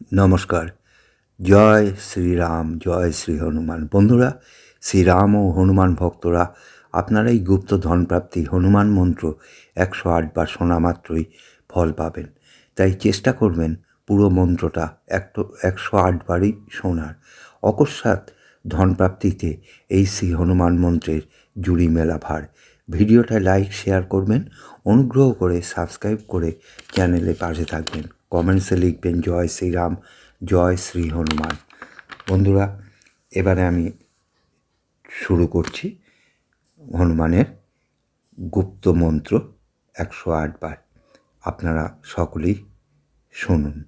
নমস্কার। জয় শ্রীরাম, জয় শ্রী হনুমান। বন্ধুরা, শ্রীরাম ও হনুমান ভক্তরা, আপনারা এই গুপ্ত ধনপ্রাপ্তি হনুমান মন্ত্র একশো আটবার শোনা মাত্রই ফল পাবেন। তাই চেষ্টা করবেন পুরো মন্ত্রটা একটো, একশো আটবারই শোনার। অকস্মাৎ ধনপ্রাপ্তিতে এই শ্রী হনুমান মন্ত্রের জুড়ি মেলা ভার। ভিডিওটা লাইক, শেয়ার করবেন। অনুগ্রহ করে সাবস্ক্রাইব করে চ্যানেলে পাশে থাকবেন। কমেন্টসে লিখবেন, জয় শ্রীরাম, জয় শ্রী হনুমান। বন্ধুরা, এবারে আমি শুরু করছি হনুমানের গুপ্ত মন্ত্র একশো আটবার আপনারা সকলেই শুনুন।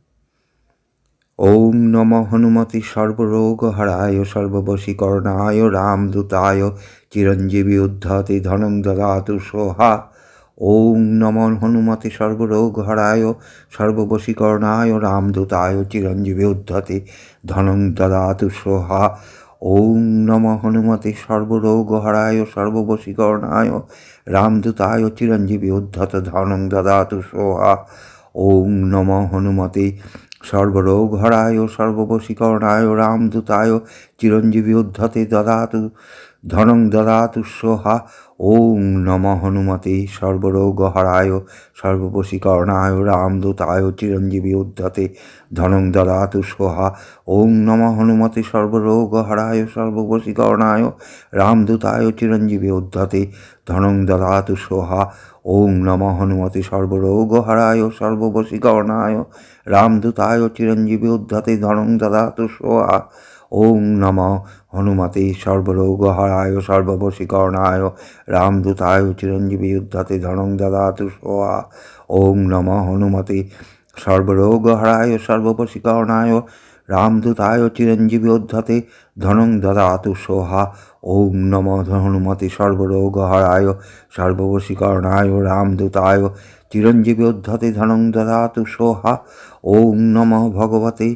ওম নম হনুমতি সর্বরোগ হরায় সর্ববশীকরণায়, রামদূতায়, চিরঞ্জীবী উদ্ধতি ধনং দদাতু সোহা। ওম নম হনুমতি সর্বরোগ হরায় সর্ববশীকরণায় রামদূতায় চিরঞ্জীবী উদ্ধতি ধনং দদাতু সোহা। ওম নম হনুমতি সর্বরোগ হরায় সর্ববশীকরণায় রামদূতায় চিরঞ্জীবী উদ্ধত ধনং দদাতু সোহা। ওম নম হনুমতি সর্বরোগ হরায় সর্ববশীকরণায় রামদূতায় চিরঞ্জীবী উদ্ধতে দদাতু, ধনং দদাতু সোহা। ওং নম হনুমতে সর্বরোগ হরায় সর্ববশীকরণায় রামদূতায়, চিরঞ্জীবী উদ্ধতে ধনং দদাতু সোহা। ওং নম হনুমতে সর্বরোগ হরায় সর্ববশীকরণায় রামদূতায়, চিরঞ্জীবী উদ্ধতে ধনং দদাতু সোহা। ওং নম হনুমতে সর্বরোগ হরায় সর্ববশীকরণায় রামদূতায়, চিরঞ্জীবী উদ্ধতে ধনং দদাতু সোহা। ওং নম হনুমতে সর্বরোগ হরায় সর্ববশীকরণায়, রামদূতায় চিরঞ্জীবী উদ্ধতে ধনং দদাতু সোহা ওং নম হনুমতে সর্বরোগ হরায় সর্ববশীকরণায়, রামদূতায় চিরঞ্জীবী উদ্ধতে ধনং দদাতু সোহা। ওং নম হনুমতে সর্বরোগ হরায় সর্ববশীকরণায়, রামদূতায় চিরঞ্জীবী উদ্ধতে ধনং দদাতু সোহা। ওং নম ভগবতে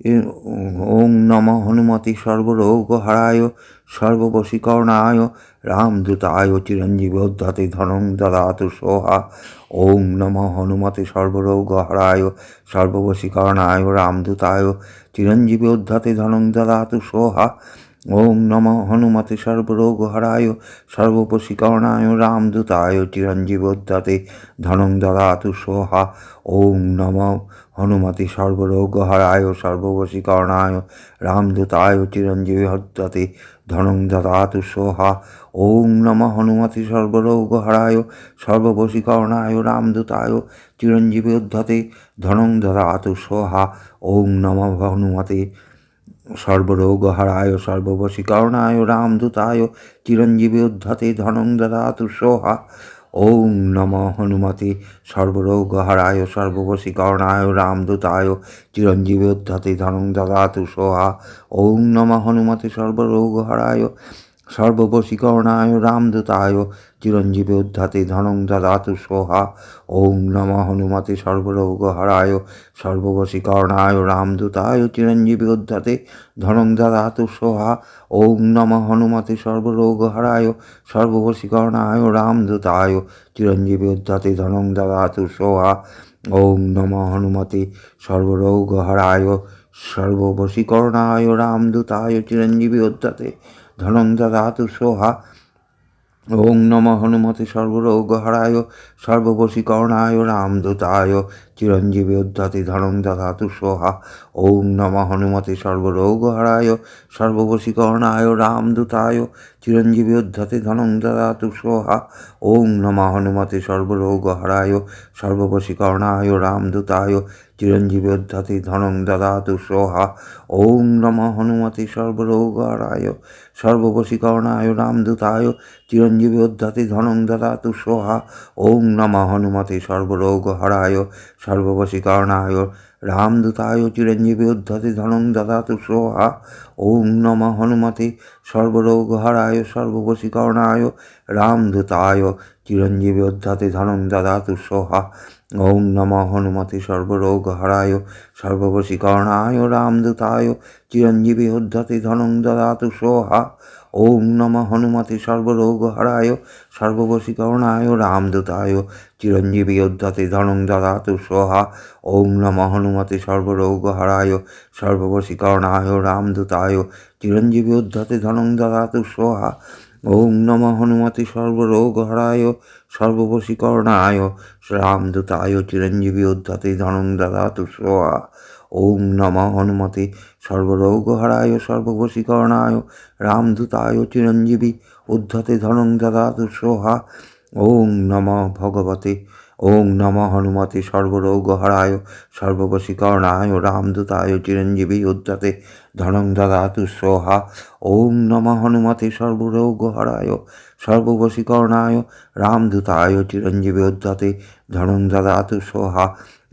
ওং নম হনুমতি সর্বরোগ হরায় সর্ববশীকরণায় রামদূতায় চিরঞ্জীবোদ্ধাতে ধনং দদাতু সোহা। ওং নম হনুমতি সর্বরোগ হরায় সর্ববশীকরণায় রামদূতায় চিরঞ্জীবোদ্ধাতে ধনং দদাতু সোহা। ওং নম হনুমতে সর্বরোগ হরায় সর্ববশীকরণায় রামদূতায় চিরঞ্জীব উদ্ধতে ধনং দদাতু সোহা। ওং নম হনুমতি সর্বরোগ হরায় সর্ববশীকরণায় রামদূতায় চিরঞ্জীবী উদ্ধতে ধনং দদাতু সোহা। ওং নম হনুমতি সর্বরোগ হরায় সর্ববশীকরণায় রামদূতায় চিরঞ্জীবী উদ্ধতে ধনং দদাতু সোহা। ওং নম হনুমতে সর্বরোগ হরায় সর্ববশীকরণায় রামদূতায় চিরঞ্জীবী উদ্ধতে ধনং দদাতু সোহা। ওং নম হনুমতে সর্বরোগ হরায় সর্ববশীকরণায় রামদূতায় চিরঞ্জীবী উদ্ধতে ধনং দদাতু সোহা। ওং নম হনুমতে সর্বরোগ হরায় সর্ববশীকরণায় রামদূতায় চিরঞ্জীবী উদ্ধতে ধনং দদাতু সোহা। ওং নম হনুমতে সর্বরোগ হরায় সর্ববশীকরণায় রামদূতায় চিরঞ্জীবী উদ্ধতে ধনং দদাতু সোহা। ওং নম হনুমতে সর্বরোগ হরায় সর্ববশীকরণায় রামদূতায় চিরঞ্জীবী উদ্ধতে ধনং দদাতু সোহা। ওং নম হনুমতে সর্বরোগ হরায় সর্ববশীকরণায় রামদূতায় চিরঞ্জীবী উদ্ধতে ধনং দদাতু সোহা। ওং নম হনুমতে সর্বরোগ হরায় সর্ববশীকরণায় রামদূতায় চিরঞ্জীবী উদ্ধতি ধনং দদাতু সোহা। ওং নম হনুমতে সর্বরোগ হরায় সর্ববশীকরণায় রামদূতায় চিরঞ্জীবী উদ্ধতি ধনং দদাতু সোহা। ওং নম হনুমতে সর্বরোগ হরায় সর্ববশীকরণায় রামদূতায় চিরঞ্জীবী উদ্ধতি ধনং দদাতু সোহা। ওং নম হনুমতে সর্বরোগ হরায় সর্ববশীকরণায় রামদূতায় চিরঞ্জীবী উদ্ধতি ধনং দদাতু সোহা। ওং নম হনুমতে সর্বরোগ হরায় সর্ববশীকরণায় রামদূতায় চিরঞ্জীবী উদ্ধতি ধনং দদাতু সোহা ওং নম হনুমতে সর্বরোগ হরায় সর্ববশীকরণায় রামদূতায় চিরঞ্জীবী উদ্ধতি ধনং দদাতু সোহা ওং নম হনুমতে সর্বরোগ হরায় সর্ববশীকরণায়, রামদূতায়, চিরঞ্জীবী উদ্ধতি ধনং দদাতু সোহা। ওম নম হনুমতে সর্বরোগহরায়, সর্ববশীকরণায়, রামদূতায়, চিরঞ্জীবী উদ্ধতে ধনং দদাতু সোহা। ওম নম হনুমতে সর্বরোগহরায়, সর্ববশীকরণায়, রামদূতায়, চিরঞ্জীবী উদ্ধতে ধনং দদাতু সোহা। ওম নম হনুমতে সর্বরোগহরায়, সর্ববশীকরণায় রামদূতায় চিরঞ্জীবী উদ্ধতে ধনং দাদা তুষোয়া ওম নম হনুমতে সর্বরোগহরায়, সর্ববশীকরণায়, রামদূতায়, চিরঞ্জীবী উদ্ধতে ধনং দাদা তুষোহা ওম নম ভগবতে ওং নম হনুমতে সর্বরোগহরায়, সর্ববশীকরণায়, রামদূতায়, চিরঞ্জীবী উদ্যাতে ধনং দদাতু সোহা। ওং নম হনুমতে সর্বরোগহরায়, সর্ববশীকরণায়, রামদূতায়, চিরঞ্জীবী উদ্যাতে ধনং দদাতু সোহা।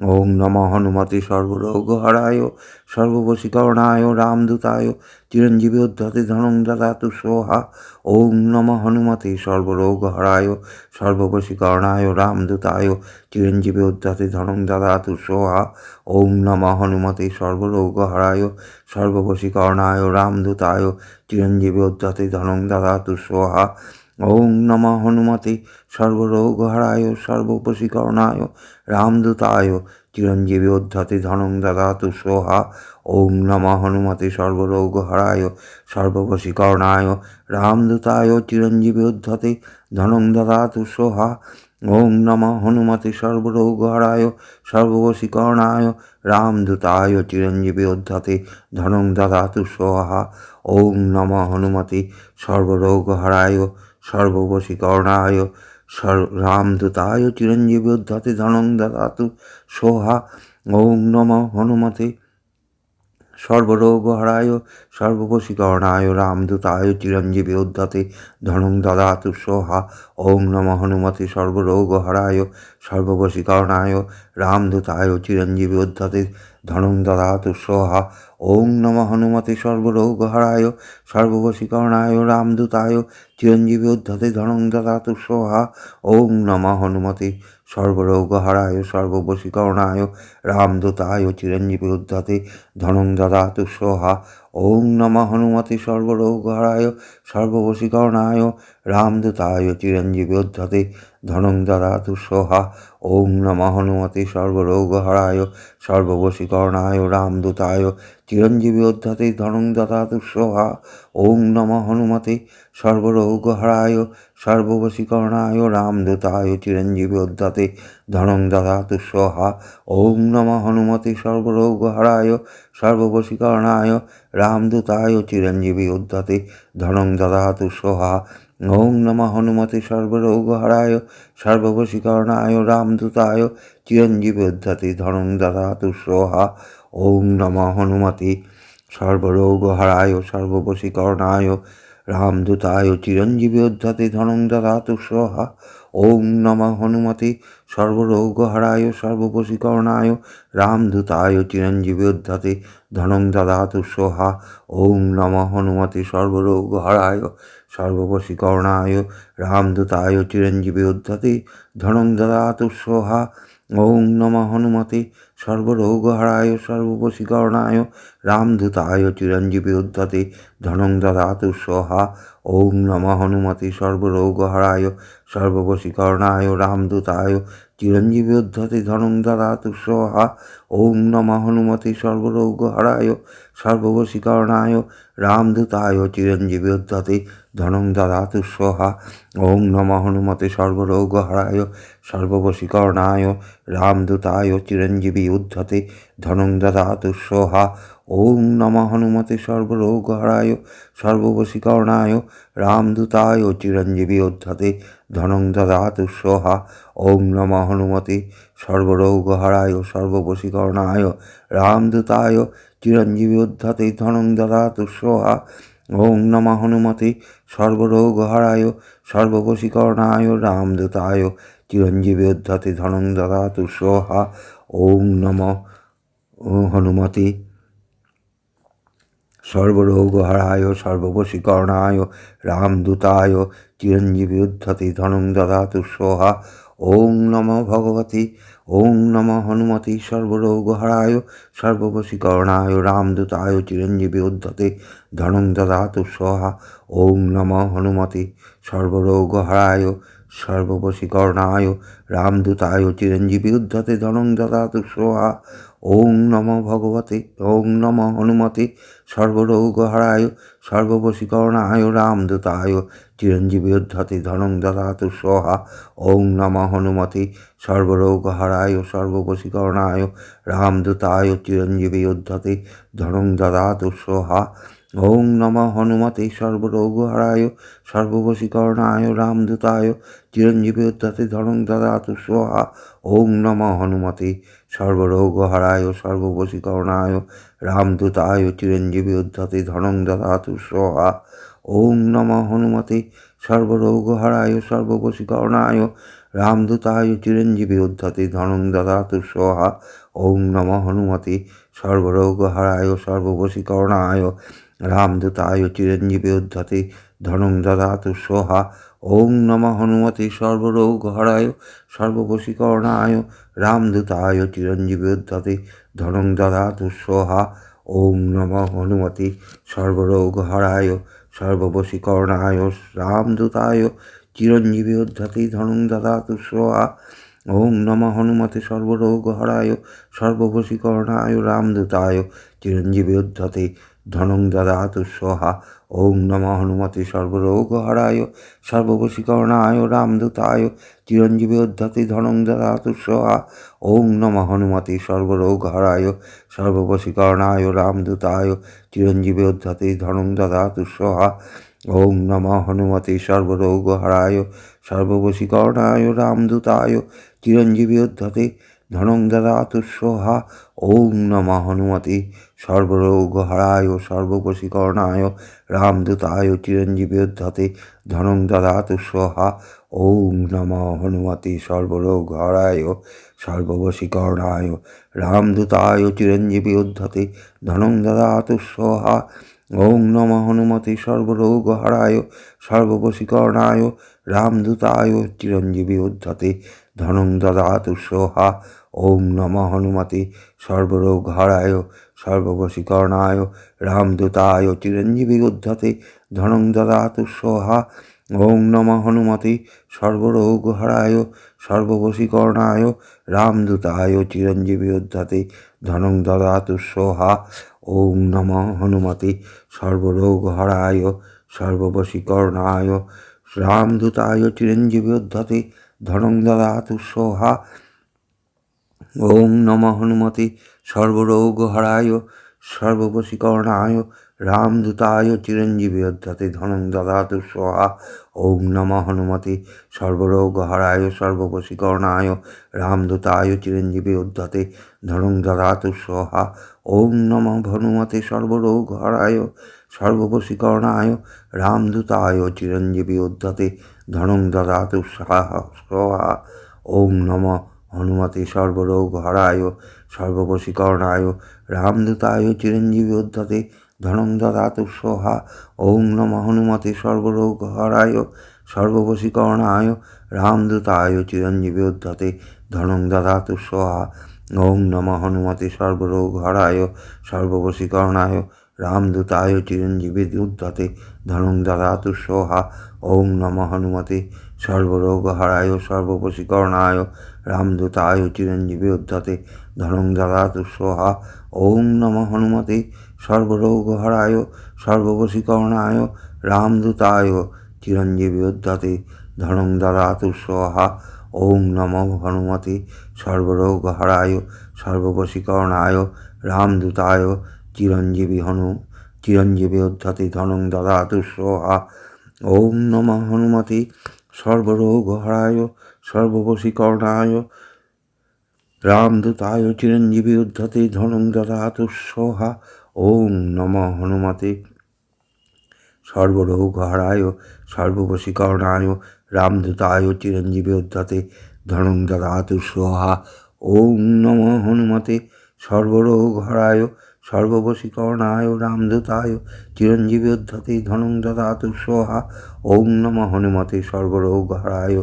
ওং নম হনুমতে সর্বরোগহরায় সর্ববশীকরণায় রামদূতায় চিরঞ্জীবী উদ্ধতে ধনং দদাতু সোহা। ওং নম হনুমতে সর্বরোগহরায় সর্ববশীকরণায় রামদূতায় চিরঞ্জীবী উদ্ধতে ধনং দদাতু সোহা। ওং নম হনুমতে সর্বরোগহরায় সর্ববশীকরণায় রামদূতায় চিরঞ্জীবী উদ্ধতে ধনং দদাতু সোহা। ওং নম হনুমতে সর্বরোগহরায় সর্বপশীকরণায় রামদূতায় চিরঞ্জীবী উদ্ধতে ধনং দদাতু সোহা। ওং নম হনুমতে সর্বরোগহরায়, সর্ববশীকরণায়। রামদূতায় চিরঞ্জীবী উদ্ধতে ধনং দদাতু সোহা। ওং নম হনুমতে সর্বরোগহরায়, সর্ববশীকরণায়। রামদূতায় চিরঞ্জীবী উদ্ধতে ধনং দদাতু সোহা। ওং নম হনুমতে সর্বরোগহরায়, সর্ববশীকরণায়। রামদূতায় চিরঞ্জীব ধাতে ধনং দাতু সোহা ওং নম হনুমতে সর্বরোগহরায় সর্ববশীকরণায় রামদূতায় চিরঞ্জীবী উদ্ধতে ধনং দদাতু সোহা ওং নম হনুমতে সর্বরোগহরায় সর্ববশীকরণায় রামদূতায় চিরঞ্জীবী উদ্ধতে ধনং দদাতু সোহা ওং নম হনুমতে সর্বরোগহরায় সর্ববশীকরণায় রামদূতায় চিরঞ্জীবী উদ্ধতে ধনং দদাতু সোহা ওং নম হনুমতে সর্বরোগহরায় সর্ববশীকরণায় রামদূতায় চিরঞ্জীবী উদ্ধাতে ধনং সোহা ওং নম হনুমতে সর্বরোগহরায় সর্ববশীকরণায় রামদূতায় চিরঞ্জীবী উদ্ধতে ধনং দদাতু সোহা। ওং নম হনুমতে সর্বরোগহরায় সর্ববশীকরণায় রামদূতায় চিরঞ্জীবী উদ্ধতে ধনং দদাতু সোহা। ওং নম হনুমতে সর্বরোগহরায় সর্ববশীকরণায় রামদূতায় চিরঞ্জীবী উদ্ধতে ধনং দদাতু সোহা। ওং নম হনুমতে সর্বরোগহরায় সর্ববশীকরণায় রামদূতায় চিরঞ্জীবী উদ্ধতে ধনং দদাতু সোহা। ওং নম হনুমতে সর্বরোগহরায় সর্ববশীকরণায় রামদূতায় চিরঞ্জীবী উদ্ধতে ধনং দদাতু সোহা। ওং নম হনুমতে সর্বরোগহরায় সর্ববশীকরণায় রামদূতায় চিরঞ্জীবী উদ্ধতে ধনং দদাতু সোহা। ওং নম হনুমতে সর্বরোগহরায় সর্বপশীকরণায় রামধূতায় চিরঞ্জীবী উদ্ধতে ধনং দদাতু সোহা ওং নম হনুমতে সর্বরোগহরায় সর্বপশীকরণায় রামধূতায় চিরঞ্জীবী উদ্ধতে ধনং দদাতু সোহা ওং নম হনুমতে সর্বরোগহরায় সর্ববশীকরণায় রামধূতায় চিরঞ্জীবী উদ্ধতে ধনং দদাতু সোহা। ওং নম হনুমতে সর্বরোগহারায় সর্ববশীকরণায় রামধূতায় চিরঞ্জীবী উদ্ধতে ধনং দদাতু সোহা। ওং নম হনুমতে সর্বরোগহরায় সর্ববশীকরণায় রামদূতায় চিরঞ্জীবী উদ্ধতে ধনং দদাতু সোহা ওং নম হনুমতে সর্বরোগহরায় সর্ববশীকরণায় রামদূতায় চিরঞ্জীবী উদ্ধতে ধনং দদাতু সোহা ওং নম হনুমতে সর্বরোগহরায় সর্ববশীকরণায় রামদূতায় চিরঞ্জীবী উদ্ধতে ধনং দদাতু সোহা ওং নম হনুমতে সর্বরোগহরায় সর্ববশীকরণায় রামদূতায় চিরঞ্জীবী অধ্যাতে ধনং দদাতু সোহা। ওং নম হনুমতে সর্বরোগহারায় সর্ববশীকরণায় রামদূতায়। চিরঞ্জীবী অধ্যাতে ধনং দদাতু সোহা। ওং নম হনুমতে সর্বরোগহরায় সর্ববশীকরণায় রামদূতায় চিরঞ্জীবী উদ্ধতে ধনং দদাতু সোহা। ওং নম ভগবতে, ওং নম হনুমতি সর্বরোগহরায় সর্ববশীকরণায় রামদূতায় চিরঞ্জীবী উদ্ধতে ধনং দদাতু স্বাহা ওং নম হনুমতি সর্বরোগহরায় সর্ববশীকরণায় রামদূতায় চিরঞ্জীবী উদ্ধতে ধনং দদাতু স্বাহা ওং নম ভগবতে, ওং নম হনুমতে, সর্বরোগহরায়, সর্ববশীকরণায়, রামদূতায়, চিরঞ্জীবী উদ্ধতে ধনং দদাতু স্বাহা ওং নম হনুমতে, সর্বরোগহরায়, সর্ববশীকরণায়, রামদূতায়, চিরঞ্জীবী উদ্ধতে ধনং দদাতু স্বাহা ওং নম হনুমতে, সর্বরোগহরায়, সর্ববশীকরণায়, রামদূতায়, চিরঞ্জীবী উদ্ধতে ধনং দদাতু স্বাহা ওং নম হনুমতে সর্বরোগহরায় সর্ববশীকরণায় রামদূতায় চিরঞ্জীবী উদ্ধতে ধনং দদাতু স্বাহা ওং নম হনুমতে সর্বরোগহরায় সর্ববশীকরণায় রামদূতায় চিরঞ্জীবী উদ্ধতে ধনং দদাতু স্বাহা ওং নম হনুমতে সর্বরোগহরায় সর্ববশীকরণায় রামদূতায় চিরঞ্জীবী উদ্ধতে ধনং দদাতু স্বাহা ওং নম হনুমতে সর্বরোগহরায় সর্ববশীকরণায় রামদূতায় চিরঞ্জীবী উদ্ধতে ধনং দদাতু স্বাহা। ওং নম হনুমতে সর্বরোগহরায় সর্ববশীকরণায় রামদূতায় চিরঞ্জীবী উদ্ধতে ধনং দদাতু স্বাহা। ওং নম হনুমতে সর্বরোগহরায় সর্ববশীকরণায় রামদূতায় চিরঞ্জীবী উদ্ধতে ধনং স্বাহা ওং নম হনুমতে সর্বরোগহরায়, সর্ববশীকরণায়, রামদূতায়, চিরঞ্জীবী উদ্ধতে ধনং স্বাহা ওং নম হনুমতে সর্বরোগহরায়, সর্ববশীকরণায়, রামদূতায়, চিরঞ্জীবী উদ্ধতে ধনং স্বাহা ওং নম হনুমতে সর্বরোগহরায়, সর্ববশীকরণায়, রামদূতায়, চিরঞ্জীবী উদ্ধতে ধনং দদাতু স্বাহা ওং নম হনুমতে। সর্বরোগহরায় সর্ববশীকরণায় রামদূতায় চিরঞ্জীবী উদ্ধতে ধনং দদাতু স্বাহা ওং নম হনুমতে। সর্বরোগহরায় সর্ববশীকরণায় রামদূতায় চিরঞ্জীবী উদ্ধতে ধনং দদাতু স্বাহা ওং নম হনুমতে। সর্বরোগহরায় সর্ববশীকরণায় রামদূতায় চিরঞ্জীবী উদ্ধতে ধনং দদাতু স্বাহা ওং নম হনুমতে সর্বরোগহরায় সর্ববশীকরণায় রামদূতায়, চিরঞ্জীবী উদ্ধতে ধনং দদাতু স্বাহা ওং নম হনুমতে সর্বরোগহরায় সর্ববশীকরণায় রামদূতায়, চিরঞ্জীবী উদ্ধতে ধনং দদাতু স্বাহা ওং নম হনুমতে সর্বরোগহরায় সর্ববশীকরণায় রামদূতায়, চিরঞ্জীবী উদ্ধতে ধনং দদাতু স্বাহা ওং নম হনুমতে সর্বরোগহরায়, সর্ববশীকরণায়, রামদূতায় চিরঞ্জীবী উদ্ধতে ধনং দদাতু স্বাহা। ওং নম হনুমতে সর্বরোগহরায়, সর্ববশীকরণায়, রামদূতায় চিরঞ্জীবী উদ্ধতে ধনং দদাতু স্বাহা। ওং নম হনুমতে সর্বরোগহরায়, সর্ববশীকরণায়, রামদূতায় চিরঞ্জীবী উদ্ধতে ধনং দদাতু স্বাহা। ওং নম হনুমতে সর্বরোগহরায় সর্ববশীকরণায়, রামদূতায় চিরঞ্জীবী উদ্ধতে ধনং দদাতু স্বাহা ওং নম হনুমতে সর্বরোগহরায় সর্ববশীকরণায়, রামদূতায় চিরঞ্জীবী উদ্ধতে ধনং দদাতু স্বাহা ওং নম হনুমতে সর্বরোগহরায় সর্ববশীকরণায়, রামদূতায় চিরঞ্জীবী উদ্ধতে ধনং দদাতু স্বাহা ওং নম হনুমতে সর্বরোগহরায় সর্ববশীকরণায় রামদূতায় চিরঞ্জীবী উদ্ধতে ধনং দদাতু স্বাহা ওং নম হনুমতে সর্বরোগহরায় সর্ববশীকরণায় রামদূতায় চিরঞ্জীবী উদ্ধতে ধনং দদাতু স্বাহা ওং নম হনুমতে সর্বরোগহরায় সর্ববশীকরণায় রামদূতায় চিরঞ্জীবী হনু, চিরঞ্জীবী উদ্ধতে ধনং দদাতু স্বাহা ওং নম হনুমতে সর্বরোগহরায়, সর্ববশীকরণায়। রামদূতায় চিরঞ্জীবী উদ্ধতে ধনং দদাতু স্বাহা ওং নম হনুমতে। সর্বরোগহরায়, সর্ববশীকরণায়, রামদূতায় চিরঞ্জীবী উদ্ধতে ধনং দদাতু স্বাহা ওং নম হনুমতে। সর্বরোগহরায় সর্ববশীকরণায় রামদূতায় চিরঞ্জীবী উদ্ধতে ধনং দদাতু সোহা। ওং নম হনুমতে সর্বরোগহরায়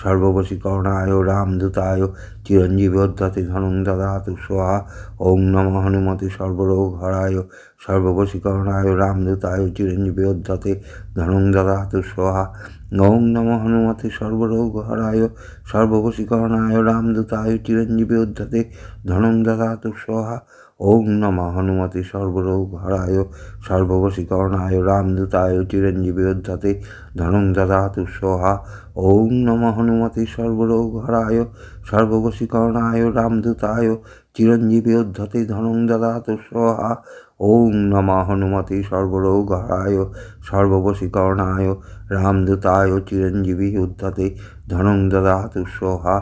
সর্ববশীকরণায় রামদূতায় চিরঞ্জীবী উদ্ধতে ধনং দদাতু সোহা। ওং নম হনুমতে সর্বরোগহরায় সর্ববশীকরণায় রামদূতায় চিরঞ্জীবী উদ্ধতে ধনং দদাতু সোহা। ওং নম হনুমতে সর্বরোগহরায়, সর্ববশীকরণায়, রামদূতায়, চিরঞ্জীবী উদ্ধতে ধনং দদাতু সোহা ওং নম হনুমতে সর্বরোগহরায়, সর্ববশীকরণায়, রামদূতায়, চিরঞ্জীবী উদ্ধতে ধনং দদাতু সোহা ওং নম হনুমতে সর্বরোগহরায়, সর্ববশীকরণায়, রামদূতায়, চিরঞ্জীবী উদ্ধতে ধনং দদাতু সোহা ওং নম হনুমতে সর্বরোগহরায় সর্ববশীকরণায়, রামদূতায়, চিরঞ্জীবী উদ্ধতে ধনং দদাতু সোহা।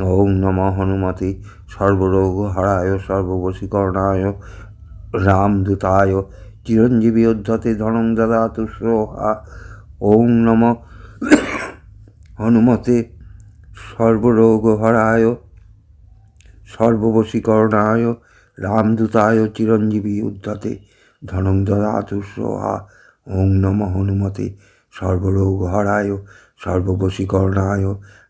ওং নম হনুমতে সর্বরোগহরায় সর্ববশীকরণায়, রামদূতায়, চিরঞ্জীবী উদ্ধতে ধনং দদাতু সোহা। ওং নম হনুমতে সর্বরোগহরায় সর্ববশীকরণায় রামদূতায় চিরঞ্জীবী উদ্ধতে ধনং দদাতু সোহা ওং নম হনুমতে, সর্বরোগহরায়, সর্ববশীকরণায়,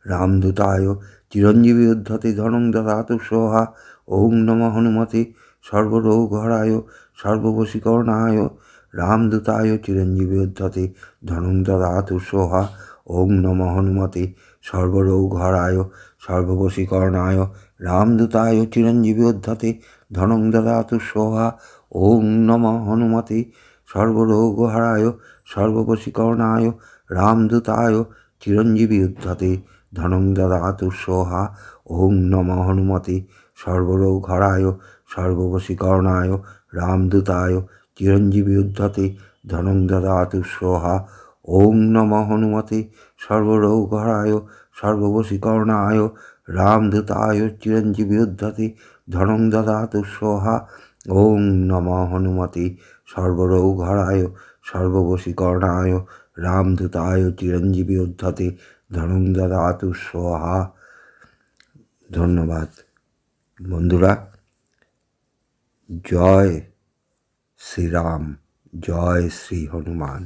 রামদূতায় চিরঞ্জীবী উদ্ধতে ধনং দদাতু সোহা ওং নম হনুমতে, সর্বরোগহরায়, সর্ববশীকরণায় রামদূতায় চিরঞ্জীবী উদ্ধতে ধনং দদাতু সোহা ওং নম হনুমতে, সর্বরোগহরায়, সর্ববশীকরণায় রামদূতায় চিরঞ্জীবী উদ্ধতে ধনং দদাতু সোহা, ওং নম হনুমতে, সর্বরোগহরায় সর্ববশীকরণায় রামদূতায়, চিরঞ্জীবী উদ্ধতে, ধনং দদাতু সোহা, ওং নম হনুমতে, সর্বরোগহরায় সর্ববশীকরণায় রামদূতায়, চিরঞ্জীবী উদ্ধতে, ধনং দদাতু সোহা, ওং নম হনুমতে, সর্বরোগহরায় সর্ববশীকরণায় চিরঞ্জীবী উদ্ধতে ধনং দদাতু সোহা ওং নম হনুমতে সর্বরোগহরায় সর্ববশীকরণায় চিরঞ্জীবী উদ্ধতে ধনং দদাতু সোহা ধন্যবাদ বন্ধুরা জয় শ্রীরাম জয় শ্রী হনুমান